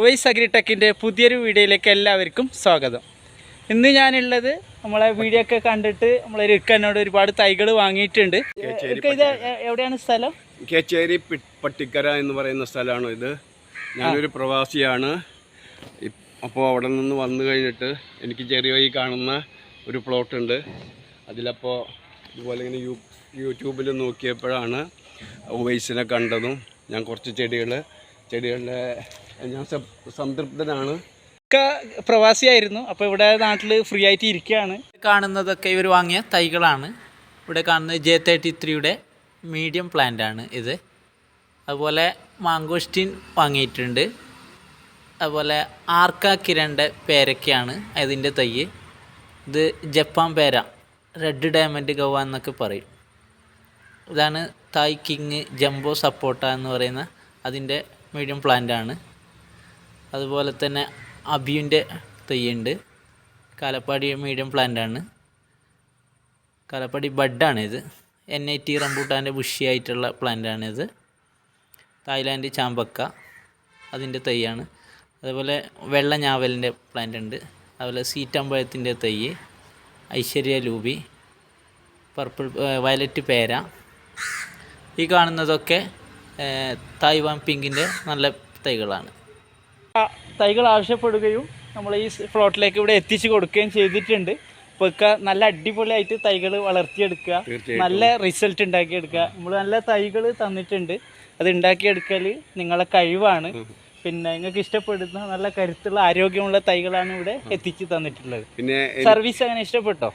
Vice അഗ്രിടെക്കിന്റെ പുതിയൊരു വീഡിയോയിലേക്ക് എല്ലാവർക്കും സ്വാഗതം. ഇന്ന് ഞാനുള്ളത് നമ്മളെ വീഡിയോ ഒക്കെ കണ്ടിട്ട് നമ്മളെ ഇക്ക ഒരുപാട് തൈകൾ വാങ്ങിയിട്ടുണ്ട്. ഇത് എവിടെയാണ് സ്ഥലം? കേച്ചേരി പട്ടിക്കര എന്ന് പറയുന്ന സ്ഥലമാണ് ഇത്? ഞാനൊരു പ്രവാസിയാണ്. അപ്പോൾ അവിടെ നിന്ന് വന്നു കഴിഞ്ഞിട്ട് എനിക്ക് ചെറിയ വഴി കാണുന്ന ഒരു പ്ലോട്ട് ഉണ്ട്. അതിലപ്പോൾ ഇതുപോലെ ഇങ്ങനെ യൂ യൂട്യൂബിൽ നോക്കിയപ്പോഴാണ് വൈസിനെ കണ്ടതും. ഞാൻ കുറച്ച് ചെടികൾ ചെടികളുടെ ഞാൻ സംതൃപ്തനാണ്. പ്രവാസി പ്രവാസിയായിരുന്നു. അപ്പോൾ ഇവിടെ നാട്ടിൽ ഫ്രീ ആയിട്ട് ഇരിക്കുകയാണ് കാണുന്നതൊക്കെ ഇവർ വാങ്ങിയ തൈകളാണ്. ഇവിടെ കാണുന്നത് ജെ തേർട്ടി ത്രീയുടെ മീഡിയം പ്ലാന്റ് ആണ് ഇത്. അതുപോലെ മാങ്കോസ്റ്റീൻ വാങ്ങിയിട്ടുണ്ട്. അതുപോലെ ആർക്ക കിരണ്ട പേരക്കയാണ് അതിന്റെ തൈ ഇത് ജപ്പാൻ പേര റെഡ് ഡയമണ്ട് ഗവ എന്നൊക്കെ പറയും. ഇതാണ് തായ് കിങ് ജംബോ സപ്പോട്ട എന്ന് പറയുന്ന അതിന്റെ മീഡിയം പ്ലാന്റ് ആണ്. അതുപോലെ തന്നെ അബിയുന്റെ തൈയുണ്ട് കാലപ്പാടി മീഡിയം പ്ലാന്റ് ആണ്. കാലപ്പാടി ബഡാണ് ഇത് എൻ ഐ ടി റംബൂട്ടാന്റെ ബുഷിയായിട്ടുള്ള പ്ലാന്റ് ഇത് തായ്ലാൻഡ് ചാമ്പക്ക അതിന്റെ തൈയാണ് അതുപോലെ വെള്ള ഞാവലിന്റെ പ്ലാന്റ് ഉണ്ട്. അതുപോലെ സീറ്റമ്പഴത്തിന്റെ തൈ ഐശ്വര്യ ലൂബി പർപ്പിൾ വയലറ്റ് പേര. ഈ കാണുന്നതൊക്കെ തായ്വാൻ പിങ്കിന്റെ നല്ല തൈകളാണ് തൈകൾ ആവശ്യപ്പെടുകയും നമ്മൾ ഈ ഫ്ലോട്ടിലേക്ക് ഇവിടെ എത്തിച്ചു കൊടുക്കുകയും ചെയ്തിട്ടുണ്ട്. അപ്പോൾ ഒക്കെ നല്ല അടിപൊളിയായിട്ട് തൈകൾ വളർത്തിയെടുക്കുക. നല്ല റിസൾട്ട് ഉണ്ടാക്കിയെടുക്കുക. നമ്മൾ നല്ല തൈകൾ തന്നിട്ടുണ്ട്. അത് ഉണ്ടാക്കിയെടുക്കൽ നിങ്ങളെ കഴിവാണ്. പിന്നെ നിങ്ങൾക്ക് ഇഷ്ടപ്പെടുന്ന നല്ല കരുത്തുള്ള ആരോഗ്യമുള്ള തൈകളാണ് ഇവിടെ എത്തിച്ചു തന്നിട്ടുള്ളത്. പിന്നെ സർവീസ് അങ്ങനെ ഇഷ്ടപ്പെട്ടോ?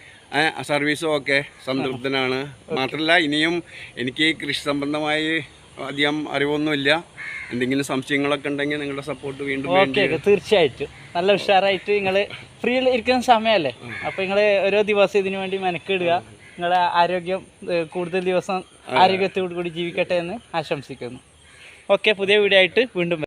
സർവീസ് ഓക്കെ സംതൃപ്തനാണ്. മാത്രമല്ല ഇനിയും എനിക്ക് കൃഷി സംബന്ധമായി അധികം അറിവൊന്നുമില്ല. എന്തെങ്കിലും സംശയങ്ങളൊക്കെ ഉണ്ടെങ്കിൽ നിങ്ങളുടെ സപ്പോർട്ട് വീണ്ടും ഓക്കെ തീർച്ചയായിട്ടും. നല്ല ഉഷാറായിട്ട് നിങ്ങൾ ഫ്രീ ഇരിക്കുന്ന സമയമല്ലേ അപ്പോൾ നിങ്ങൾ ഓരോ ദിവസം ഇതിനു വേണ്ടി മെനക്കിടുക. നിങ്ങളുടെ ആരോഗ്യം കൂടുതൽ ദിവസം ആരോഗ്യത്തോടു കൂടി ജീവിക്കട്ടെ എന്ന് ആശംസിക്കുന്നു. ഓക്കെ പുതിയ വീഡിയോ ആയിട്ട് വീണ്ടും.